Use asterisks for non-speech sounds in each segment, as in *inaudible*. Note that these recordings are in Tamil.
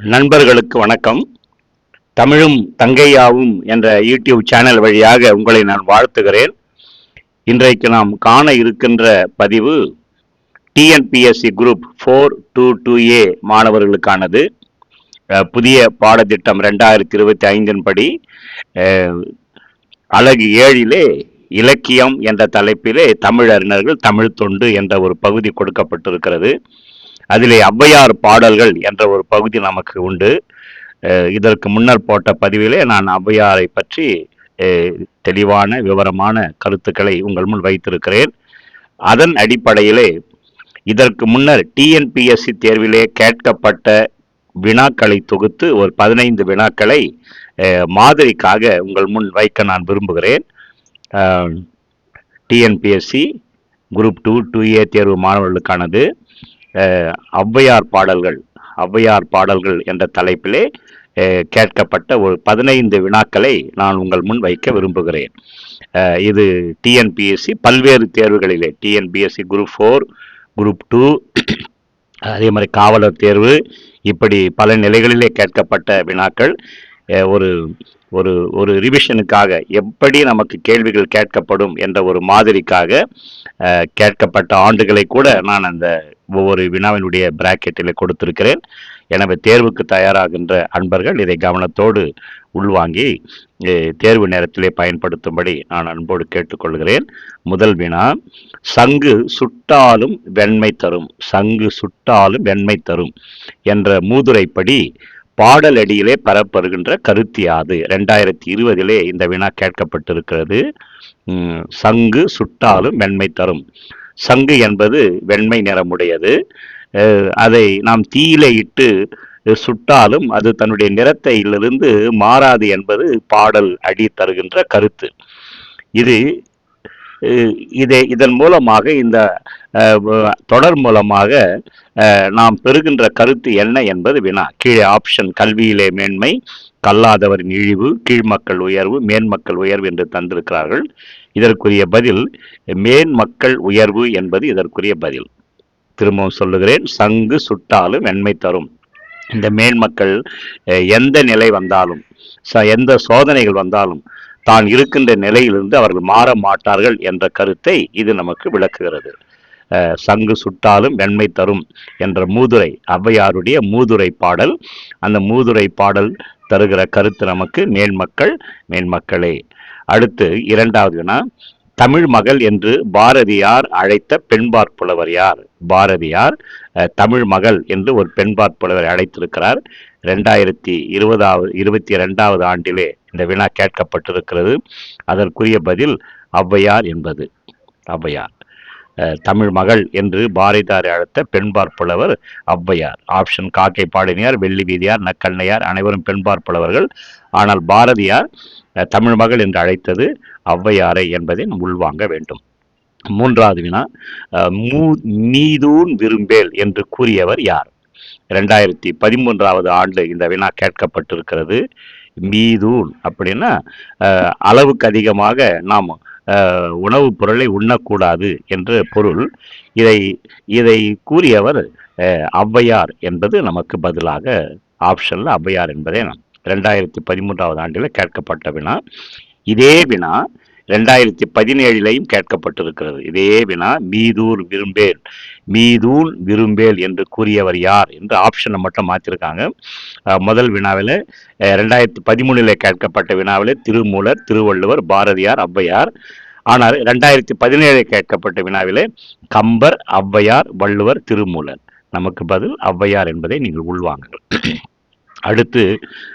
நண்பர்களுக்கு வணக்கம். தமிழும் தங்கையாவும் என்ற யூடியூப் சேனல் வழியாக உங்களை நான் வாழ்த்துகிறேன். இன்றைக்கு நாம் காண இருக்கின்ற பதிவு TNPSC group four two two A மாணவர்களுக்கானது. புதிய பாடத்திட்டம் ரெண்டாயிரத்தி இருபத்தி ஐந்தின் படி அழகு ஏழிலே இலக்கியம் என்ற தலைப்பிலே தமிழறிஞர்கள் தமிழ் தொண்டு என்ற ஒரு பகுதி கொடுக்கப்பட்டிருக்கிறது. அதிலே ஔவையார் பாடல்கள் என்ற ஒரு பகுதி நமக்கு உண்டு. இதற்கு முன்னர் போட்ட பதிவிலே நான் ஔவையாரை பற்றி தெளிவான விவரமான கருத்துக்களை உங்கள் முன் வைத்திருக்கிறேன். அதன் அடிப்படையிலே இதற்கு முன்னர் டிஎன்பிஎஸ்சி தேர்விலே கேட்கப்பட்ட வினாக்களை தொகுத்து ஒரு பதினைந்து வினாக்களை மாதிரிக்காக உங்கள் முன் வைக்க நான் விரும்புகிறேன். TNPSC group two two A தேர்வு மாணவர்களுக்கானது. ஔவையார் பாடல்கள் ஔவையார் பாடல்கள் என்ற தலைப்பிலே கேட்கப்பட்ட ஒரு பதினைந்து வினாக்களை நான் உங்கள் முன் வைக்க விரும்புகிறேன். இது டிஎன்பிஎஸ்சி பல்வேறு தேர்வுகளிலே TNPSC group four group two அதே மாதிரி காவலர் தேர்வு இப்படி பல நிலைகளிலே கேட்கப்பட்ட வினாக்கள் ஒரு ஒரு ஒரு ரிவிஷனுக்காக எப்படி நமக்கு கேள்விகள் கேட்கப்படும் என்ற ஒரு மாதிரிக்காக கேட்கப்பட்ட ஆண்டுகளை கூட நான் அந்த ஒவ்வொரு வினாவினுடைய பிராக்கெட்டில் கொடுத்திருக்கிறேன். எனவே தேர்வுக்கு தயாராகின்ற அன்பர்கள் இதை கவனத்தோடு உள்வாங்கி தேர்வு நேரத்திலே பயன்படுத்தும்படி நான் அன்போடு கேட்டுக்கொள்கிறேன். முதல் வினா சங்கு சுட்டாலும் வெண்மை தரும் சங்கு சுட்டாலும் வெண்மை தரும் என்ற மூதுரைப்படி பாடலடியிலே பரப்பருகின்ற கருத்து யாது. ரெண்டாயிரத்தி இருபதிலே இந்த வினா கேட்கப்பட்டிருக்கிறது. சங்கு சுட்டாலும் வெண்மை தரும். சங்கு என்பது வெண்மை நிறமுடையது. அதை நாம் தீயிலே இட்டு சுட்டாலும் அது தன்னுடைய நிறத்தையிலிருந்து மாறாது என்பது பாடல் அடி தருகின்ற கருத்து. இது இதை இதன் மூலமாக இந்த தொடர் மூலமாக நாம் பெறுகின்ற கருத்து என்ன என்பது வினா. கீழே ஆப்ஷன் கல்வியிலே மேன்மை கல்லாதவரின் இழிவு கீழ்மக்கள் உயர்வு மேன்மக்கள் உயர்வு என்று தந்திருக்கிறார்கள். இதற்குரிய பதில் மேன்மக்கள் உயர்வு என்பது இதற்குரிய பதில். திரும்பவும் சொல்லுகிறேன் சங்கு சுட்டாலும் வெண்மை தரும். இந்த மேன்மக்கள் எந்த நிலை வந்தாலும் ச- எந்த சோதனைகள் வந்தாலும் தான் இருக்கின்ற நிலையிலிருந்து அவர்கள் மாற மாட்டார்கள் என்ற கருத்தை இது நமக்கு விளக்குகிறது. அஹ், சங்கு சுட்டாலும் வெண்மை தரும் என்ற மூதுரை ஔவையாருடைய மூதுரை பாடல். அந்த மூதுரை பாடல் தருகிற கருத்து நமக்கு மேன்மக்கள் மேன்மக்களே அடுத்து இரண்டாவதுனா தமிழ் மகள் என்று பாரதியார் அழைத்த பெண்பார்ப்புலவர் யார்? பாரதியார் தமிழ் மகள் என்று ஒரு பெண்பாற் அழைத்திருக்கிறார். ரெண்டாயிரத்தி இருபதாவது இருபத்தி ரெண்டாவது ஆண்டிலே இந்த வினா கேட்கப்பட்டிருக்கிறது. அதற்குரிய பதில் ஔவையார் என்பது. ஔவையார். தமிழ் மகள் என்று பாரதியார் அழைத்த பெண்பார்ப்புலவர் புலவர் ஔவையார். ஆப்ஷன் காக்கை பாடினியார் வெள்ளி வீதியார் நக்கண்ணையார் அனைவரும் பெண்பார்ப்புலவர்கள் ஆனால் பாரதியார் அஹ், தமிழ் மகள் என்று அழைத்தது ஔவையாரை என்பதை நாம் உள்வாங்க வேண்டும். மூன்றாவது வினா மூ நீதூன் விரும்பேல் என்று கூறியவர் யார்? ரெண்டாயிரத்தி பதிமூன்றாவது ஆண்டு இந்த வினா கேட்கப்பட்டிருக்கிறது. மீதூன் அப்படின்னா அளவுக்கு அதிகமாக நாம் உணவுப் பொருளை உண்ணக்கூடாது என்று பொருள். இதை இதை கூறியவர் அஹ், ஔவையார் என்பது நமக்கு பதிலாக ஆப்ஷனில் ஔவையார் என்பதே நாம் ரெண்டாயிரத்தி பதிமூன்றாவது ஆண்டில் கேட்கப்பட்ட வினா. இதே வினா ரெண்டாயிரத்தி பதினேழிலையும் கேட்கப்பட்டிருக்கிறது. இதே வினா மீதூர் விரும்பேல் மீதூன் விரும்பேல் என்று கூறியவர் யார் என்று ஆப்ஷனை மட்டும் மாற்றிருக்காங்க முதல் வினாவில் ரெண்டாயிரத்தி பதிமூணில் கேட்கப்பட்ட வினாவில் திருமூலர் திருவள்ளுவர் பாரதியார் ஔவையார் ஆனால் ரெண்டாயிரத்தி பதினேழில் கேட்கப்பட்ட வினாவிலே கம்பர் ஔவையார் வள்ளுவர் திருமூலர் நமக்கு பதில் ஔவையார் என்பதை நீங்கள் உள்வாங்குங்கள் அடுத்து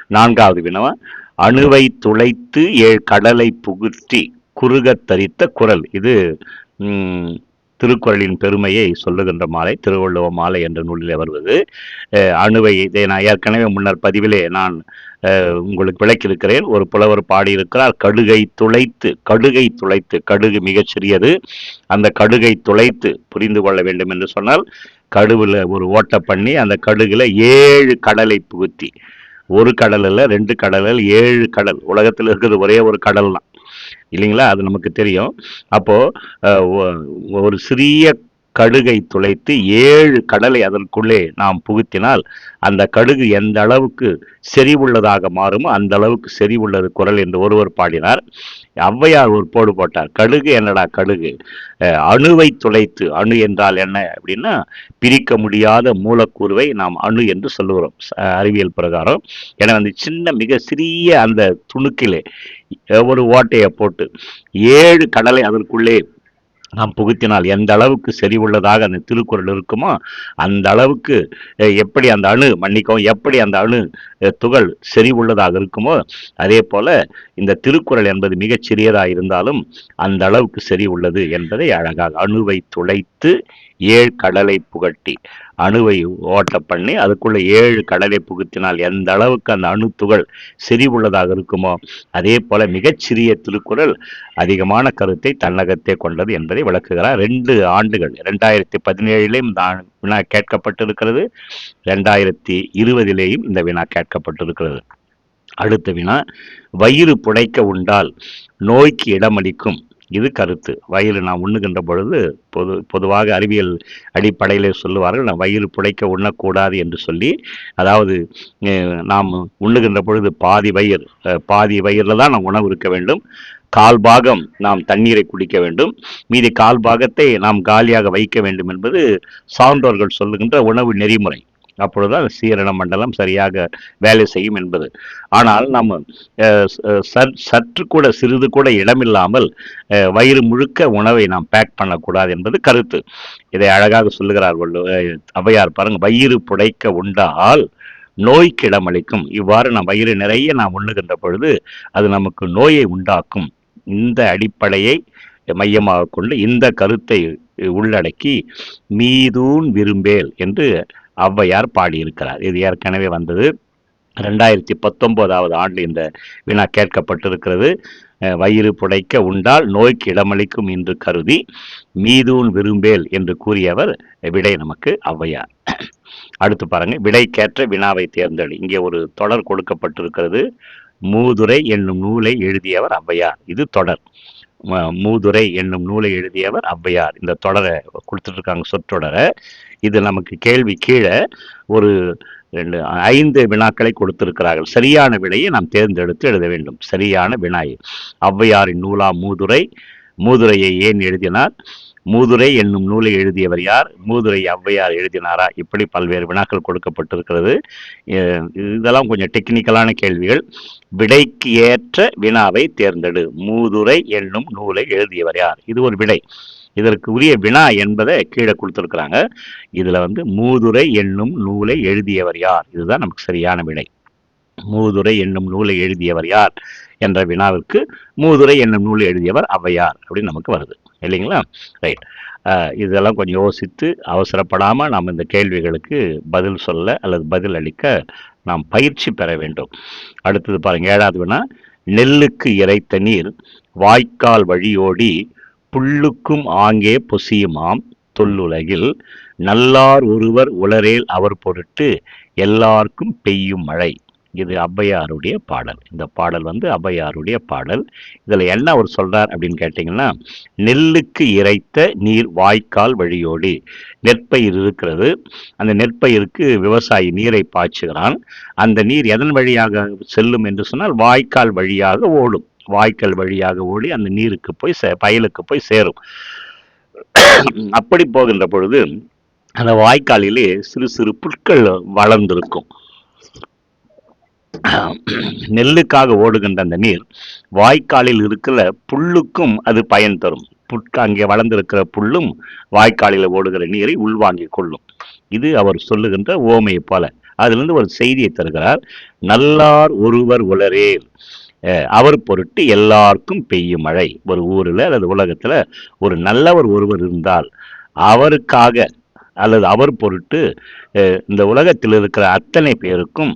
நான்காவது வினவா அணுவை துளைத்து ஏழ் கடலை புகுத்தி குறுகத் தரித்த குரல். இது திருக்குறளின் பெருமையை சொல்லுகின்ற மாலை திருவள்ளுவ மாலை என்ற நூலிலே வருவது. அணுவை இதை நான் ஏற்கனவே முன்னர் பதிவிலே நான் உங்களுக்கு விளக்கியிருக்கிறேன். ஒரு புலவர் பாடியிருக்கிறார் கடுகை துளைத்து கடுகை துளைத்து கடுகு மிகச்சிறியது. அந்த கடுகை துளைத்து புரிந்து கொள்ள வேண்டும் என்று சொன்னால் கடுவில் ஒரு ஓட்டை பண்ணி அந்த கடுகில் ஏழு கடலை புகுத்தி ஒரு கடல் ரெண்டு கடல் ஏழு கடல். உலகத்தில் இருக்கிறது ஒரே ஒரு கடல் தான் இல்லைங்களா? அது நமக்கு தெரியும். அப்போது ஒரு சிறிய கடுகை துளைத்து ஏழு கடலை அதற்குள்ளே நாம் புகுத்தினால் அந்த கடுகு எந்த அளவுக்கு செறிவுள்ளதாக மாறுமோ அந்த அளவுக்கு செறிவுள்ளது குரல் என்று ஒருவர் பாடினார். ஔவையார் ஒரு போடு போட்டார். கடுகு என்னடா கடுகு? அணுவை துளைத்து அணு என்றால் என்ன அப்படின்னா பிரிக்க முடியாத மூலக்கூறுவை நாம் அணு என்று சொல்லுகிறோம் அறிவியல் பிரகாரம். என அந்த சின்ன மிக சிறிய அந்த துணுக்கிலே ஒரு ஓட்டையை போட்டு ஏழு கடலை அதற்குள்ளே நாம் புகுத்தினால் எந்த அளவுக்கு செறிவுள்ளதாக அந்த திருக்குறள் இருக்குமோ அந்த அளவுக்கு எப்படி அந்த அணு மன்னிக்கவும் எப்படி அந்த அணு துகள் செறிவுள்ளதாக இருக்குமோ அதே போல இந்த திருக்குறள் என்பது மிகச் சிறியதாக இருந்தாலும் அந்த அளவுக்கு செறிவுள்ளது என்பதை அழகாக அணுவை துளைத்து ஏழு கடலை புகட்டி அணுவை ஓட்ட பண்ணி அதுக்குள்ள ஏழு கடலை புகுத்தினால் எந்த அளவுக்கு அந்த அணு துகள் செறிவுள்ளதாக இருக்குமோ அதே போல மிகச்சிறிய திருக்குறள் அதிகமான கருத்தை தன்னகத்தே கொண்டது என்பதை விளக்குகிறார். ரெண்டு ஆண்டுகள் ரெண்டாயிரத்தி பதினேழிலேயும் வினா கேட்கப்பட்டிருக்கிறது. ரெண்டாயிரத்தி இருபதிலேயும் இந்த வினா கேட்கப்பட்டிருக்கிறது. அடுத்த வினா வயிறு புடைக்க உண்டால் நோய்க்கு இடமளிக்கும் இது கருத்து. வயிறு நாம் உண்ணுகின்ற பொழுது பொது பொதுவாக அறிவியல் அடிப்படையிலே சொல்லுவார்கள் நான் வயிறு புடைக்க உண்ணக்கூடாது என்று சொல்லி அதாவது நாம் உண்ணுகின்ற பொழுது பாதி வயிறு பாதி வயிறில் தான் நாம் உணவு இருக்க வேண்டும். கால் பாகம் நாம் தண்ணீரை குடிக்க வேண்டும். மீதி கால் பாகத்தை நாம் காலியாக வைக்க வேண்டும் என்பது சான்றோர்கள் சொல்லுகின்ற உணவு நெறிமுறை. அப்பொழுதுதான் சீரண மண்டலம் சரியாக வேலை செய்யும் என்பது. ஆனால் நாம் சற்று கூட சிறிது கூட இடமில்லாமல் வயிறு முழுக்க உணவை நாம் பேக் பண்ணக்கூடாது என்பது கருத்து. இதை அழகாக சொல்லுகிறார் அவையார் ஔவையார் பாருங்க வயிறு புடைக்க உண்டால் நோய்க்கு இடமளிக்கும் இவ்வாறு நாம் வயிறு நிறைய நாம் உண்ணுகின்ற பொழுது அது நமக்கு நோயை உண்டாக்கும். இந்த அடிப்படையை மையமாக கொண்டு இந்த கருத்தை உள்ளடக்கி மீதூன் விரும்பேல் என்று ஔவையார் பாடியிருக்கிறார். இது ஏற்கனவே வந்தது. ரெண்டாயிரத்தி பத்தொன்பதாவது ஆண்டு இந்த வினா கேட்கப்பட்டிருக்கிறது. வயிறு புடைக்க உண்டால் நோய்க்கு இடமளிக்கும் என்று கருதி மீதூன் விரும்பேல் என்று கூறியவர் விடை நமக்கு ஔவையார். அடுத்து பாருங்க. விடைக்கேற்ற வினாவை தேர்ந்தெடு. இங்கே ஒரு தொடர் கொடுக்கப்பட்டிருக்கிறது. மூதுரை என்னும் நூலை எழுதியவர் ஔவையார். இது தொடர். மூதுரை என்னும் நூலை எழுதியவர் ஔவையார் இந்த தொடரை கொடுத்துட்டு இருக்காங்க சொற்றொடரை. இது நமக்கு கேள்வி கீழே ஒரு ரெண்டு ஐந்து வினாக்களை கொடுத்திருக்கிறார்கள். சரியான விடையை நாம் தேர்ந்தெடுத்து எழுத வேண்டும். சரியான வினாய். ஔவையாரின் நூலா மூதுரை. மூதுரையை ஏன் எழுதினார்? மூதுரை என்னும் நூலை எழுதியவர் யார்? மூதுரை ஔவையார் எழுதினாரா? இப்படி பல்வேறு வினாக்கள் கொடுக்கப்பட்டிருக்கிறது. இதெல்லாம் கொஞ்சம் டெக்னிக்கலான கேள்விகள். விடைக்கு ஏற்ற வினாவை தேர்ந்தெடு. மூதுரை என்னும் நூலை எழுதியவர் யார்? இது ஒரு விடை. இதற்கு உரிய வினா என்பதை கீழே கொடுத்துருக்குறாங்க. இதில் வந்து மூதுரை என்னும் நூலை எழுதியவர் யார்? இதுதான் நமக்கு சரியான விடை. மூதுரை என்னும் நூலை எழுதியவர் யார்? என்ற வினாவிற்கு மூதுரை என்னும் நூலை எழுதியவர் ஔவையார் அப்படின்னு நமக்கு வருது. இல்லைங்களா? ரைட் இதெல்லாம் கொஞ்சம் யோசித்து அவசரப்படாமல் நாம் இந்த கேள்விகளுக்கு பதில் சொல்ல அல்லது பதில் அளிக்க நாம் பயிற்சி பெற வேண்டும். அடுத்தது பாருங்கள் ஏழாவது வேணால் நெல்லுக்கு இறைத்த நீர் வாய்க்கால் வழியோடி புல்லுக்கும் ஆங்கே பொசியுமாம் தொல்லுலகில். நல்லார் ஒருவர் உளரேல் அவர் பொருட்டு எல்லாருக்கும் பெய்யும் மழை. இது ஔவையாருடைய பாடல். இந்த பாடல் வந்து ஔவையாருடைய பாடல். இதில் என்ன அவர் சொல்கிறார் அப்படின்னு கேட்டிங்கன்னா நெல்லுக்கு இறைத்த நீர் வாய்க்கால் வழியோடி. நெற்பயிர் இருக்கிறது. அந்த நெற்பயிருக்கு விவசாயி நீரை பாய்ச்சுகிறான். அந்த நீர் எதன் வழியாக செல்லும் என்று சொன்னால் வாய்க்கால் வழியாக ஓடும். வாய்க்கால் வழியாக ஓடி அந்த நீருக்கு போய் சே- வயலுக்கு போய் சேரும். அப்படி போகின்ற பொழுது அந்த வாய்க்காலிலே சிறு சிறு புற்கள் வளர்ந்திருக்கும். *clears throat* நெல்லுக்காக ஓடுகின்ற அந்த நீர் வாய்க்காலில் இருக்கிற புல்லுக்கும் அது பயன் தரும். புட்க அங்கே வளர்ந்திருக்கிற புல்லும் வாய்க்காலில் ஓடுகிற நீரை உள்வாங்கி கொள்ளும். இது அவர் சொல்லுகின்ற ஓமையை போல. அதிலிருந்து ஒரு செய்தியை தருகிறார். நல்லார் ஒருவர் உலரே அவர் பொருட்டு எல்லாருக்கும் பெய்யும் மழை. ஒரு ஊரில் அல்லது உலகத்தில் ஒரு நல்லவர் ஒருவர் இருந்தால் அவருக்காக அல்லது அவர் பொருட்டு இந்த உலகத்தில் இருக்கிற அத்தனை பேருக்கும்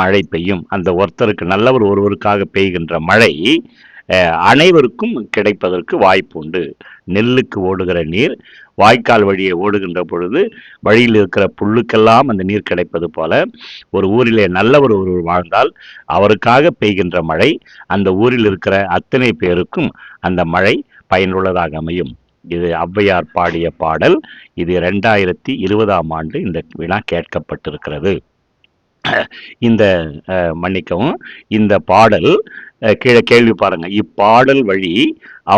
மழை பெய்யும். அந்த ஒருத்தருக்கு நல்லவர் ஒருவருக்காக பெய்கின்ற மழை அனைவருக்கும் கிடைப்பதற்கு வாய்ப்பு உண்டு. நெல்லுக்கு ஓடுகிற நீர் வாய்க்கால் வழியே ஓடுகின்ற பொழுது வழியில் இருக்கிற புல்லுக்கெல்லாம் அந்த நீர் கிடைப்பது போல ஒரு ஊரிலே நல்லவர் ஒருவர் வாழ்ந்தால் அவருக்காக பெய்கின்ற மழை அந்த ஊரில் இருக்கிற அத்தனை பேருக்கும் அந்த மழை பயனுள்ளதாக அமையும். இது ஔவையார் பாடிய பாடல். இது ரெண்டாயிரத்தி இருபதாம் ஆண்டு இந்த வினா கேட்கப்பட்டிருக்கிறது. இந்த மன்னிக்கவும் இந்த பாடல் கீழே கேள்வி பாருங்க. இப்பாடல் வழி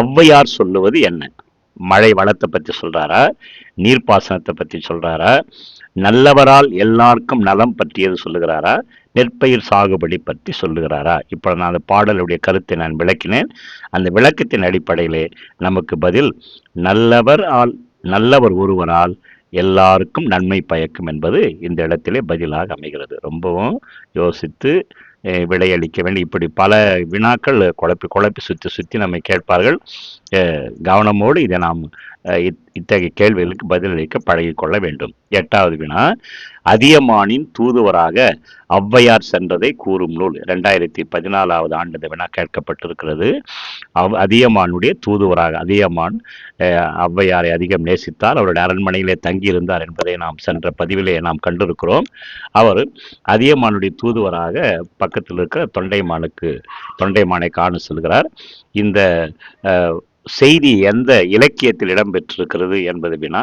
ஔவையார் சொல்லுவது என்ன? மழை வளத்தை பற்றி சொல்றாரா? நீர்ப்பாசனத்தை பற்றி சொல்றாரா? நல்லவரால் எல்லாருக்கும் நலம் பற்றியது சொல்லுகிறாரா? நெற்பயிர் சாகுபடி பற்றி சொல்லுகிறாரா? இப்போ நான் அந்த பாடலுடைய கருத்தை நான் விளக்கினேன். அந்த விளக்கத்தின் அடிப்படையிலே நமக்கு பதில் நல்லவர் ஆல் நல்லவர் ஒருவரால் எல்லாருக்கும் நன்மை பயக்கும் என்பது இந்த இடத்திலே பதிலாக அமைகிறது. ரொம்பவும் யோசித்து விடையளிக்க வேண்டும் இப்படி பல வினாக்கள் குழப்பி குழப்பி சுற்றி சுற்றி நம்மை கேட்பார்கள். கவனமோடு இதை நாம் இத்- இத்தகைய கேள்விகளுக்கு பதிலளிக்க பழகிக்கொள்ள வேண்டும். எட்டாவது வினா அதியமானின் தூதுவராக ஔவையார் சென்றதை கூறும் நூல். ரெண்டாயிரத்தி பதினாலாவது ஆண்டு இந்த வினா கேட்கப்பட்டிருக்கிறது. அவ் அதியமானுடைய தூதுவராக அதியமான் ஔவையாரை அதிகம் நேசித்தார். அவருடைய அரண்மனையிலே தங்கியிருந்தார் என்பதை நாம் சென்ற பதிவிலே நாம் கண்டிருக்கிறோம். அவர் அதியமானுடைய தூதுவராக பக்கத்தில் இருக்கிற தொண்டைமானுக்கு தொண்டைமானை காண செல்கிறார். இந்த செய்தி எந்த இலக்கியத்தில் இடம்பெற்றிருக்கிறது என்பது வினா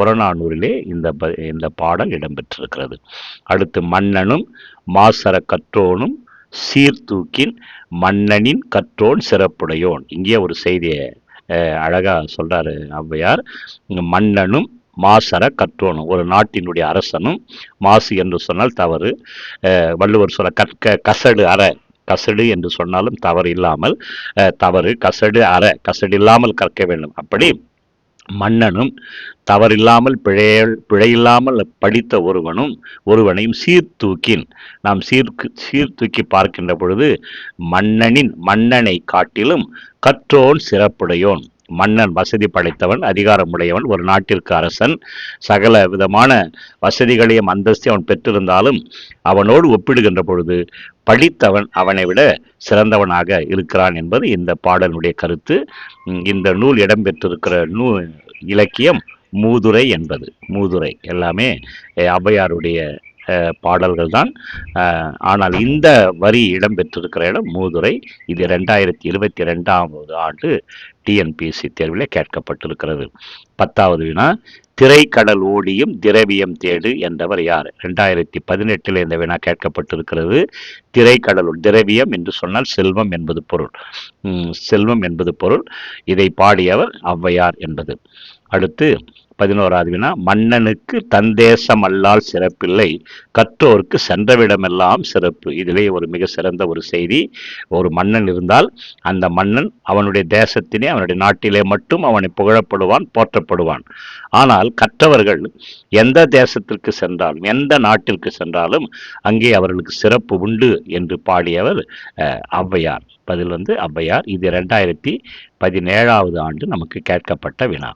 புறநானூரிலே இந்த ப- இந்த பாடல் இடம்பெற்றிருக்கிறது. அடுத்து மன்னனும் மாசர கற்றோனும் சீர்தூக்கின் மன்னனின் கற்றோன் சிறப்புடையோன். இங்கே ஒரு செய்தியை அழகாக சொல்கிறாரு ஔவையார். மன்னனும் மாசர கற்றோனும் ஒரு நாட்டினுடைய அரசனும் மாசு என்று சொன்னால் தவறு. வள்ளுவர் சொல்ல கற்க கசடு அற கசடு என்று சொன்னாலும் தவறு இல்லாமல் தவறு கசடு அற கசடு இல்லாமல் கற்க வேண்டும். அப்படி மன்னனும் தவறில்லாமல் பிழைய பிழையில்லாமல் படித்த ஒருவனும் ஒருவனையும் சீர்தூக்கின். நாம் சீர்க்கு சீர்தூக்கி பார்க்கின்ற பொழுது மன்னனின் மன்னனை காட்டிலும் கற்றோன் சிறப்புடையோன். மன்னன் வசதி படைத்தவன் அதிகாரமுடையவன் ஒரு நாட்டிற்கு அரசன். சகல விதமான வசதிகளையும் அந்தஸ்தை அவன் பெற்றிருந்தாலும் அவனோடு ஒப்பிடுகின்ற பொழுது படித்தவன் அவனை விட சிறந்தவனாக இருக்கிறான் என்பது இந்த பாடலுடைய கருத்து. இந்த நூல் இடம்பெற்றிருக்கிற நூ இலக்கியம் மூதுரை என்பது. மூதுரை எல்லாமே அஹ், ஔவையாருடைய பாடல்கள் தான் ஆனால் இந்த வரி இடம்பெற்றிருக்கிற இடம் மூதுரை. இது ரெண்டாயிரத்தி இருபத்தி ரெண்டாவது ஆண்டு டிஎன்பிஎஸ்சி தேர்வில் கேட்கப்பட்டிருக்கிறது. பத்தாவது வினா திரைக்கடல் ஓடியும் திரவியம் தேடு என்றவர் யார்? ரெண்டாயிரத்தி பதினெட்டில் இந்த வினா கேட்கப்பட்டிருக்கிறது. திரைக்கடல் திரவியம் என்று சொன்னால் செல்வம் என்பது பொருள். செல்வம் என்பது பொருள். இதை பாடியவர் ஔவையார் என்பது. அடுத்து பதினோராது வினா மன்னனுக்கு தந்தேசம் அல்லால் சிறப்பில்லை. கற்றோருக்கு சென்றவிடமெல்லாம் சிறப்பு. இதிலே ஒரு மிக சிறந்த ஒரு செய்தி. ஒரு மன்னன் இருந்தால் அந்த மன்னன் அவனுடைய தேசத்திலே அவனுடைய நாட்டிலே மட்டும் அவனை புகழப்படுவான் போற்றப்படுவான். ஆனால் கற்றவர்கள் எந்த தேசத்திற்கு சென்றாலும் எந்த நாட்டிற்கு சென்றாலும் அங்கே அவர்களுக்கு சிறப்பு உண்டு என்று பாடியவர் ஔவையார். பதில் வந்து ஔவையார். இது ரெண்டாயிரத்தி பதினேழாவது ஆண்டு நமக்கு கேட்கப்பட்ட வினா.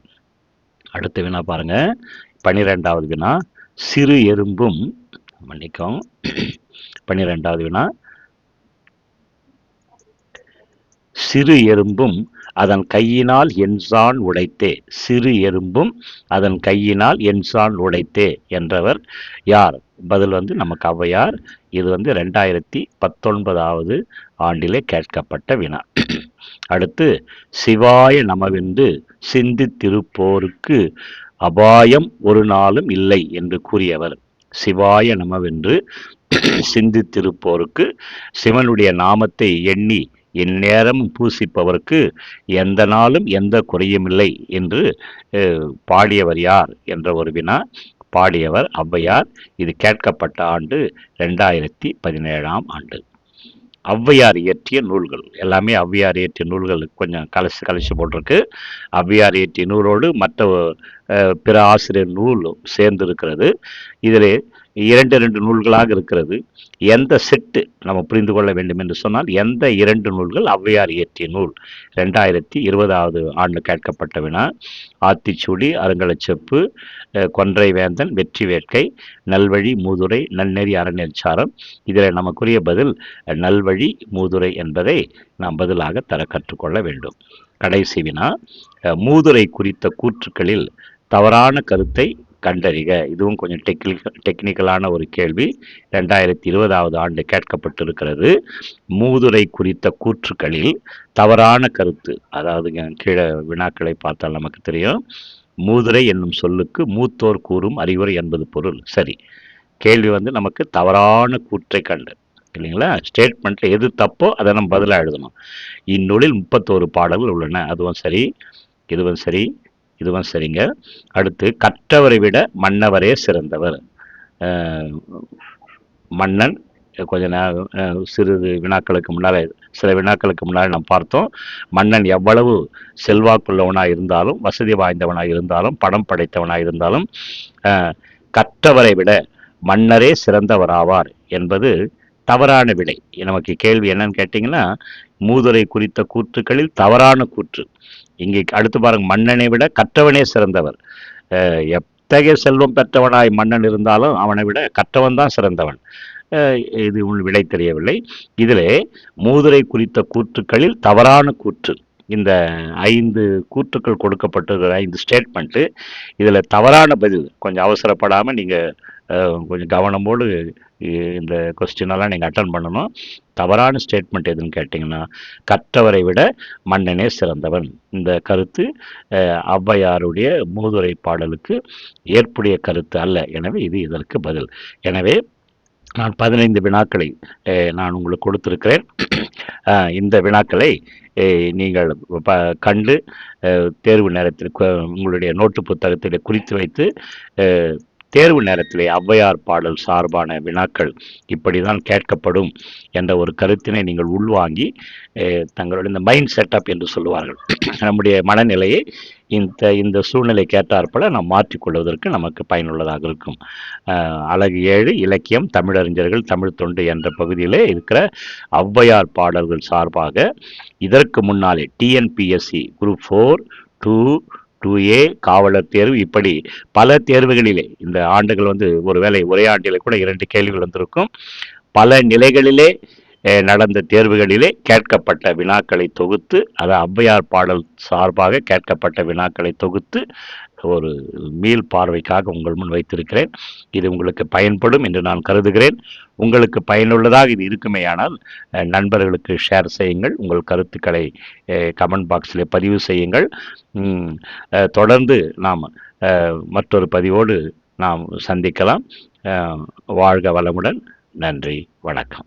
அடுத்த வினா பாருங்க. பனிரெண்டாவது வினா சிறு எறும்பும் மன்னிக்கும் பன்னிரெண்டாவது வினா சிறு எறும்பும் அதன் கையினால் என்சான் உடைத்தே. சிறு எறும்பும் அதன் கையினால் என்சான் உடைத்தே என்றவர் யார்? பதில் வந்து நமக்கு ஔவையார் இது வந்து ரெண்டாயிரத்தி பத்தொன்பதாவது ஆண்டிலே கேட்கப்பட்ட வினா. அடுத்து சிவாய நமவென்று சிந்தித்திருப்போருக்கு அபாயம் ஒரு நாளும் இல்லை என்று கூறியவர். சிவாய நமவென்று சிந்தித்திருப்போருக்கு சிவனுடைய நாமத்தை எண்ணி எந்நேரமும் பூசிப்பவருக்கு எந்த நாளும் எந்த குறையும் இல்லை என்று அஹ், பாடியவர் யார்? என்ற ஒரு வினா. பாடியவர் ஔவையார். இது கேட்கப்பட்ட ஆண்டு ரெண்டாயிரத்தி பதினேழாம் ஆண்டு. ஔவையார் இயற்றிய நூல்கள் எல்லாமே ஔவையார் இயற்றிய நூல்கள் கொஞ்சம் கலசி கலசி போட்டிருக்கு. ஔவையார் இயற்றிய நூலோடு மற்ற பிற ஆசிரியர் நூலும் சேர்ந்து இருக்கிறது இதில் இரண்டு இரண்டு நூல்களாக இருக்கிறது. எந்த செட்டு நம்ம புரிந்து கொள்ள வேண்டும் என்று சொன்னால் எந்த இரண்டு நூல்கள் ஔவையார் இயற்றிய நூல்? ரெண்டாயிரத்தி இருபதாவது ஆண்டு கேட்கப்பட்ட வினா ஆத்திச்சூடி அருங்கலச்செப்பு கொன்றை வேந்தன் வெற்றி வேட்கை நல்வழி மூதுரை நன்னெறி அறநெறிச்சாரம் இதில் நமக்குரிய பதில் நல்வழி மூதுரை என்பதை நாம் பதிலாக தர கற்றுக்கொள்ள வேண்டும். கடைசி வினா மூதுரை குறித்த கூற்றுக்களில் தவறான கருத்தை கண்டறிக. இதுவும் கொஞ்சம் டெக்னிக்கல் டெக்னிக்கலான ஒரு கேள்வி. ரெண்டாயிரத்தி இருபதாவது ஆண்டு கேட்கப்பட்டிருக்கிறது. மூதுரை குறித்த கூற்றுக்களில் தவறான கருத்து அதாவது கீழே வினாக்களை பார்த்தால் நமக்கு தெரியும். மூதுரை என்னும் சொல்லுக்கு மூத்தோர் கூறும் அறிவுரை என்பது பொருள். சரி கேள்வி வந்து நமக்கு தவறான கூற்றை கண்டு இல்லைங்களா? ஸ்டேட்மெண்ட்டில் எது தப்போ அதை நம்ம பதிலாக எழுதணும். இந்நூலில் முப்பத்தோரு பாடல்கள் உள்ளன. அதுவும் சரி இதுவும் சரி. இதுவும் சரிங்க. அடுத்து கற்றவரை விட மன்னவரே சிறந்தவர். மன்னன் கொஞ்ச நேரம் சிறிது வினாக்களுக்கு முன்னால் சில வினாக்களுக்கு முன்னால் நாம் பார்த்தோம். மன்னன் எவ்வளவு செல்வாக்குள்ளவனாக இருந்தாலும் வசதி வாய்ந்தவனாக இருந்தாலும் படம் படைத்தவனாக இருந்தாலும் கற்றவரை விட மன்னரே சிறந்தவராவார் என்பது தவறான விலை நமக்கு கேள்வி என்னன்னு கேட்டிங்கன்னா மூதுரை குறித்த கூற்றுக்களில் தவறான கூற்று. இங்கே அடுத்து பாருங்க மன்னனை விட கற்றவனே சிறந்தவர் எத்தகைய செல்வம் பெற்றவனாய் மன்னன் இருந்தாலும் அவனை விட கற்றவன் தான் சிறந்தவன். இது விலை தெரியவில்லை. இதிலே மூதுரை குறித்த கூற்றுக்களில் தவறான கூற்று. இந்த ஐந்து கூற்றுக்கள் கொடுக்கப்பட்டிருக்கிற ஐந்து ஸ்டேட்மெண்ட்டு இதில் தவறான பதில் கொஞ்சம் அவசரப்படாமல் நீங்கள் கொஞ்சம் கவனமோடு இந்த கொஸ்டினெல்லாம் நீங்கள் அட்டன் பண்ணணும். தவறான ஸ்டேட்மெண்ட் எதுன்னு கேட்டிங்கன்னா கற்றவரை விட மன்னனே சிறந்தவன். இந்த கருத்து ஔவையாருடைய மூதுரை பாடலுக்கு ஏற்புடைய கருத்து அல்ல. எனவே இது இதற்கு பதில். எனவே நான் பதினைந்து வினாக்களை நான் உங்களுக்கு கொடுத்துருக்கிறேன். இந்த வினாக்களை நீங்கள் ப கண்டு தேர்வு நேரத்தில் உங்களுடைய நோட்டு புத்தகத்தில் குறித்து வைத்து தேர்வு நேரத்திலே ஔவையார் பாடல் சார்பான வினாக்கள் இப்படி தான் கேட்கப்படும் என்ற ஒரு கருத்தினை நீங்கள் உள்வாங்கி தங்களுடைய இந்த மைண்ட் செட்டப் என்று சொல்லுவார்கள். *clears throat* நம்முடைய மனநிலையை இந்த இந்த சூழ்நிலை கேட்டாற்போல நாம் மாற்றிக்கொள்வதற்கு நமக்கு பயனுள்ளதாக இருக்கும். அழகு ஏழு இலக்கியம் தமிழறிஞர்கள் தமிழ் தொண்டு என்ற பகுதியிலே இருக்கிற ஔவையார் பாடல்கள் சார்பாக இதற்கு முன்னாலே TNPSC group four two two A காவலர் தேர்வு. இப்படி பல தேர்வுகளிலே இந்த ஆண்டுகள் வந்து ஒருவேளை ஒரே ஆண்டிலே கூட இரண்டு கேள்விகள் வந்திருக்கும். பல நிலைகளிலே நடந்த தேர்வுகளிலே கேட்கப்பட்ட வினாக்களை தொகுத்து அது ஔவையார் பாடல் சார்பாக கேட்கப்பட்ட வினாக்களை தொகுத்து ஒரு மீள் பார்வைக்காக உங்கள் முன் வைத்திருக்கிறேன். இது உங்களுக்கு பயன்படும் என்று நான் கருதுகிறேன். உங்களுக்கு பயனுள்ளதாக இது இருக்குமேயானால் நண்பர்களுக்கு ஷேர் செய்யுங்கள். உங்கள் கருத்துக்களை கமெண்ட் பாக்ஸில் பதிவு செய்யுங்கள். தொடர்ந்து நாம் மற்றொரு பதிவோடு நாம் சந்திக்கலாம். வாழ்க வளமுடன். நன்றி. வணக்கம்.